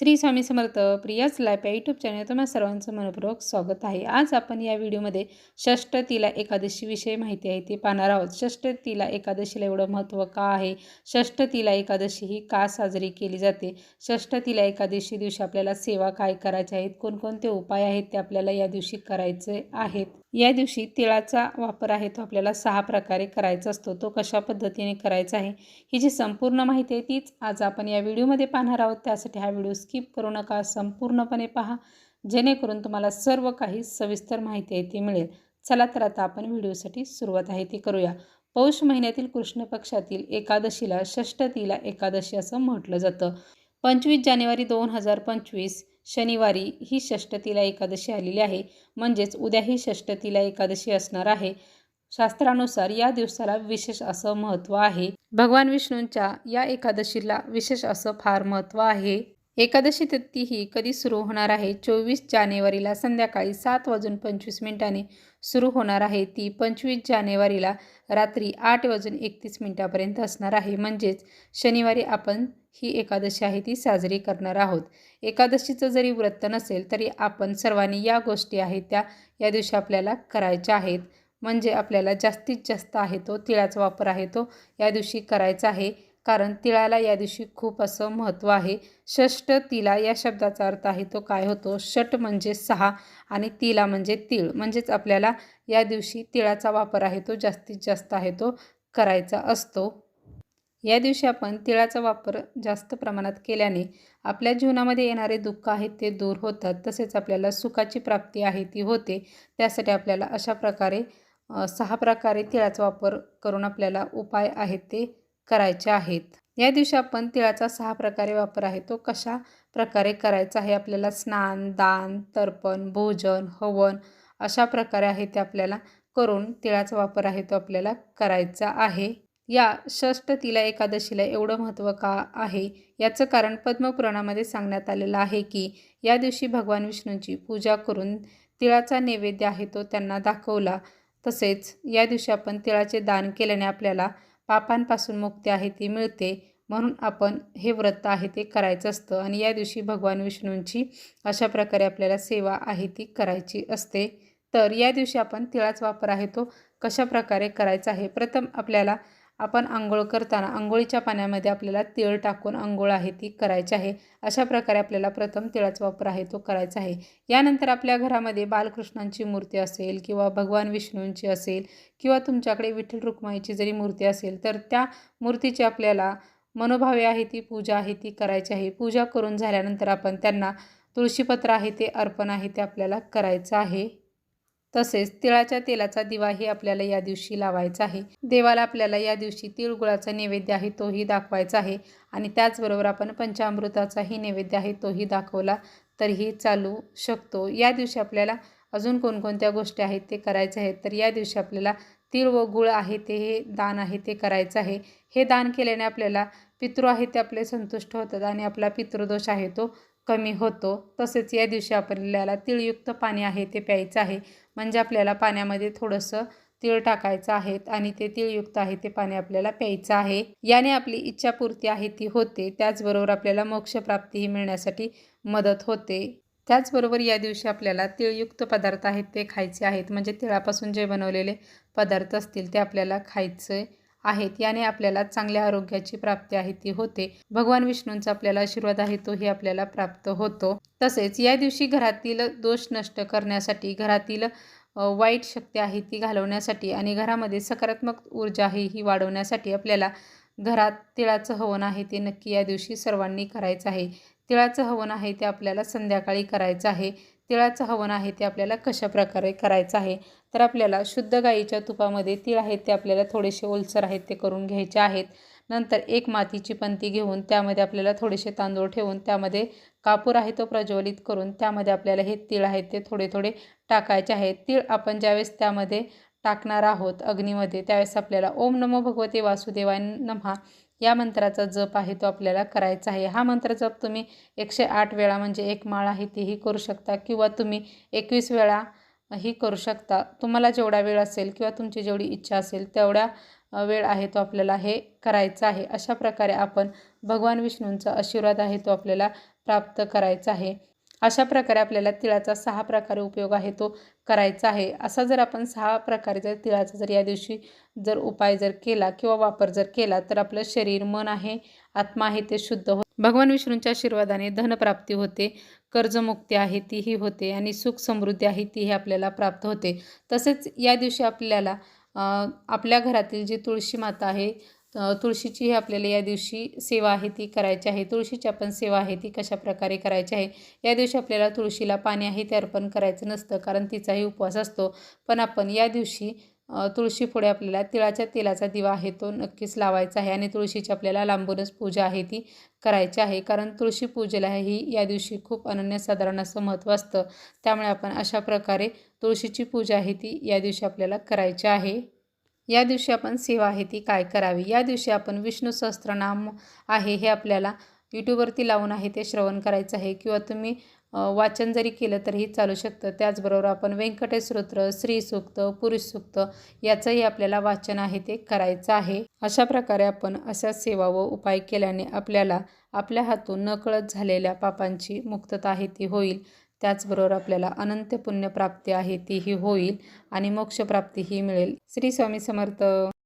श्री स्वामी समर्थ प्रियाच लाईफ या YouTube channel तुम्हा सर्वांचं मनपूर्वक स्वागत आहे. आज आपण या व्हिडिओमध्ये षष्ठ तिला एकादशीविषयी माहिती आहे. ती पाहणार आहोत. षष्ठ तिला एकादशीला एवढं महत्त्व का आहे? षष्ठ तिला एकादशी ही का साजरी केली जाते? षष्ठ तिला एकादशी दिवशी आपल्याला सेवा काय करायच्या आहेत? कोणकोणते उपाय आहेत ते आपल्याला या दिवशी करायचे आहेत? या दिवशी तिळाचा वापर आहे तो आपल्याला सहा प्रकारे करायचा असतो. तो कशा पद्धतीने करायचा आहे ही जी संपूर्ण माहिती आहे तीच आज आपण या व्हिडिओमध्ये पाहणार आहोत. त्यासाठी हा व्हिडिओ स्किप करू नका संपूर्णपणे पहा. जेणेकरून तुम्हाला सर्व काही सविस्तर माहिती आहे ती मिळेल. चला तर आता आपण व्हिडिओसाठी सुरुवात आहे ती करूया. पौष महिन्यातील कृष्ण पक्षातील एकादशीला षष्ठतीला एकादशी असं म्हटलं जातं. पंचवीस जानेवारी दोन हजार पंचवीस शनिवारी ही षष्टतीला एकादशी आलेली आहे. म्हणजेच उद्या ही षष्टतीला एकादशी असणार आहे. शास्त्रानुसार या दिवसाला विशेष असं महत्त्व आहे. भगवान विष्णूंच्या या एकादशीला विशेष असं फार महत्त्व आहे. एकादशी तिथी ही कधी सुरू होणार आहे? चोवीस जानेवारीला संध्याकाळी सात वाजून पंचवीस मिनिटांनी सुरू होणार आहे. ती पंचवीस जानेवारीला रात्री आठ वाजून एकतीस मिनिटापर्यंत असणार आहे. म्हणजेच शनिवारी आपण ही एकादशी आहे ती साजरी करणार आहोत. एकादशीचं जरी व्रत नसेल तरी आपण सर्वांनी या गोष्टी आहेत त्या या दिवशी आपल्याला करायच्या आहेत. म्हणजे आपल्याला जास्तीत जास्त आहे तो तिळाचा वापर आहे तो या दिवशी करायचा आहे. कारण तिळाला या दिवशी खूप असं महत्त्व आहे. षष्ट तिला या शब्दाचा अर्थ आहे तो काय होतो? षट म्हणजे सहा आणि तिला म्हणजे तीळ. म्हणजेच आपल्याला या दिवशी तिळाचा वापर आहे तो जास्तीत जास्त आहे तो करायचा असतो. या दिवशी आपण तिळाचा वापर जास्त प्रमाणात केल्याने आपल्या जीवनामध्ये येणारे दुःख आहेत ते दूर होतात. तसेच आपल्याला सुखाची प्राप्ती आहे ती होते. त्यासाठी आपल्याला अशा प्रकारे सहा प्रकारे तिळाचा वापर करून आपल्याला उपाय आहेत ते करायचे आहेत. या दिवशी आपण तिळाचा सहा प्रकारे वापर आहे. तो कशा प्रकारे करायचा आहे? आपल्याला स्नान दान तर्पण भोजन हवन अशा प्रकारे आहे ते आपल्याला करून तिळाचा वापर आहे तो आपल्याला करायचा आहे. या षष्ठ तिला एकादशीला एवढं महत्त्व का आहे? याचं कारण पद्मपुराणामध्ये सांगण्यात आलेलं आहे की या दिवशी भगवान विष्णूंची पूजा करून तिळाचा नैवेद्य आहे तो त्यांना दाखवला. तसेच या दिवशी आपण तिळाचे दान केल्याने आपल्याला पापांपासून मुक्ती आहे ती मिळते. म्हणून आपण हे व्रत आहे ते करायचं असतं. आणि या दिवशी भगवान विष्णूंची अशा प्रकारे आपल्याला सेवा आहे ती करायची असते. तर या दिवशी आपण तिळाचा वापर आहे तो कशा प्रकारे करायचा आहे? प्रथम आपल्याला आपण आंघोळ करताना आंघोळीच्या पाण्यामध्ये आपल्याला तिळ टाकून आंघोळ आहे ती करायची आहे. अशा प्रकारे आपल्याला प्रथम तिळाचा वापर आहे तो करायचा आहे. यानंतर आपल्या घरामध्ये बालकृष्णांची मूर्ती असेल किंवा भगवान विष्णूंची असेल किंवा तुमच्याकडे विठ्ठल रुक्माईची जरी मूर्ती असेल तर त्या मूर्तीची आपल्याला मनोभावे आहे ती पूजा आहे ती करायची आहे. पूजा करून झाल्यानंतर आपण त्यांना तुळशीपत्र आहे ते अर्पण आहे ते आपल्याला करायचं आहे. तसेच तिळाच्या तेलाचा दिवाही आपल्याला या दिवशी लावायचा आहे. देवाला आपल्याला या दिवशी तिळगुळाचा नैवेद्य आहे तोही दाखवायचा आहे. आणि त्याचबरोबर आपण पंचामृताचाही नैवेद्य आहे तोही दाखवला तरीही चालू शकतो. या दिवशी आपल्याला अजून कोणकोणत्या गोष्टी आहेत ते करायचे आहेत तर या दिवशी आपल्याला तीळ व गुळ आहे ते हे दान आहे ते करायचं आहे. हे दान केल्याने आपल्याला पितृ आहे ते आपले संतुष्ट होतात आणि आपला पितृदोष आहे तो कमी होतो. तसेच या दिवशी आपल्याला तिळयुक्त पाणी आहे ते प्यायचं आहे. म्हणजे आपल्याला पाण्यामध्ये थोडंसं तीळ टाकायचं आहे आणि ते तिळयुक्त आहे ते पाणी आपल्याला प्यायचं आहे. याने आपली इच्छापूर्ती आहे ती होते. त्याचबरोबर आपल्याला मोक्षप्राप्तीही मिळण्यासाठी मदत होते. त्याचबरोबर या दिवशी आपल्याला तिळयुक्त पदार्थ आहेत ते खायचे आहेत. म्हणजे तिळापासून जे बनवलेले पदार्थ असतील ते आपल्याला खायचे आहेत. याने आपल्याला चांगल्या आरोग्याची प्राप्ती आहे ती होते. भगवान विष्णूंचा आपल्याला आशीर्वाद आहे तोही आपल्याला प्राप्त होतो. तसेच या दिवशी घरातील दोष नष्ट करण्यासाठी घरातील वाईट शक्ती आहे ती घालवण्यासाठी आणि घरामध्ये सकारात्मक ऊर्जा आहे ही वाढवण्यासाठी आपल्याला घरात तिळाचं हवन आहे ते नक्की या दिवशी सर्वांनी करायचं आहे. तिळाचं हवन आहे ते आपल्याला संध्याकाळी करायचं आहे. तिळाचं हवन आहे ते आपल्याला कशा प्रकारे करायचं आहे? तर आपल्याला शुद्ध गाईच्या तुपामध्ये तीळ आहेत ते आपल्याला थोडेसे ओलसर आहेत ते करून घ्यायचे आहेत. नंतर एक मातीची पंती घेऊन त्यामध्ये आपल्याला थोडेसे तांदूळ ठेवून त्यामध्ये कापूर आहे तो प्रज्वलित करून त्यामध्ये आपल्याला हे तीळ आहेत ते थोडे थोडे टाकायचे आहेत. तीळ आपण ज्यावेळेस त्यामध्ये टाकणार आहोत अग्नीमध्ये त्यावेळेस आपल्याला ओम नमो भगवते वासुदेवाय नमहा. या मंत्राचा जप आहे तो आपल्याला करायचा आहे. हा मंत्र जप तुम्ही एकशे आठ वेळा म्हणजे एक माळ आहे तीही करू शकता किंवा तुम्ही एकवीस वेळा ही करू शकता. तुम्हाला जेवढा वेळ असेल किंवा तुमची जेवढी इच्छा असेल तेवढ्या वेळ आहे तो आपल्याला हे करायचा आहे. अशा प्रकारे आपण भगवान विष्णूंचा आशीर्वाद आहे तो आपल्याला प्राप्त करायचा आहे. अशा प्रकारे आपल्याला तिळाचा सहा प्रकारे उपयोग आहे तो करायचा आहे. असा जर आपण सहा प्रकारे जर तिळाचा जर या दिवशी जर उपाय जर केला किंवा वापर जर केला तर आपलं शरीर मन आहे आत्मा आहे ते शुद्ध हो भगवान विष्णूंच्या आशीर्वादाने धनप्राप्ती होते कर्जमुक्ती आहे तीही होते आणि सुख समृद्धी आहे तीही आपल्याला प्राप्त होते. तसेच या दिवशी आपल्याला आपल्या घरातील जी तुळशी माता आहे तुळशीची ही आपल्याला या दिवशी सेवा आहे ती करायची आहे. तुळशीची आपण सेवा आहे ती कशा प्रकारे करायची आहे? या दिवशी आपल्याला तुळशीला पाणी आहे ते अर्पण करायचं नसतं कारण तिचाही उपवास असतो. पण आपण या दिवशी तुळशी तुळशीपुढे आपल्याला तिळाच्या तेलाचा दिवा आहे तो नक्कीच लावायचा आहे आणि तुळशीची आपल्याला लांबूनच पूजा आहे ती करायची आहे. कारण तुळशी पूजेला ही या दिवशी खूप अनन्यसाधारण असं महत्त्व असतं. त्यामुळे आपण अशा प्रकारे तुळशीची पूजा आहे ती या दिवशी आपल्याला करायची आहे. या दिवशी आपण सेवा आहे ती काय करावी? या दिवशी आपण विष्णू सहस्त्रनाम आहे हे आपल्याला यूट्यूबवरती लावून आहे ते श्रवण करायचं आहे. किंवा तुम्ही वाचन जरी केलं तरीही चालू शकतं. त्याचबरोबर आपण व्यंकटेश स्तोत्र श्री सूक्त पुरुष सूक्त याचंही आपल्याला वाचन आहे ते करायचं आहे. अशा प्रकारे आपण अशा सेवा व उपाय केल्याने आपल्याला आपल्या हातून नकळत झालेल्या पापांची मुक्तता आहे ती होईल. त्याचबरोबर आपल्याला अनंत पुण्यप्राप्ती आहे तीही होईल आणि मोक्षप्राप्तीही मिळेल. श्री स्वामी समर्थ.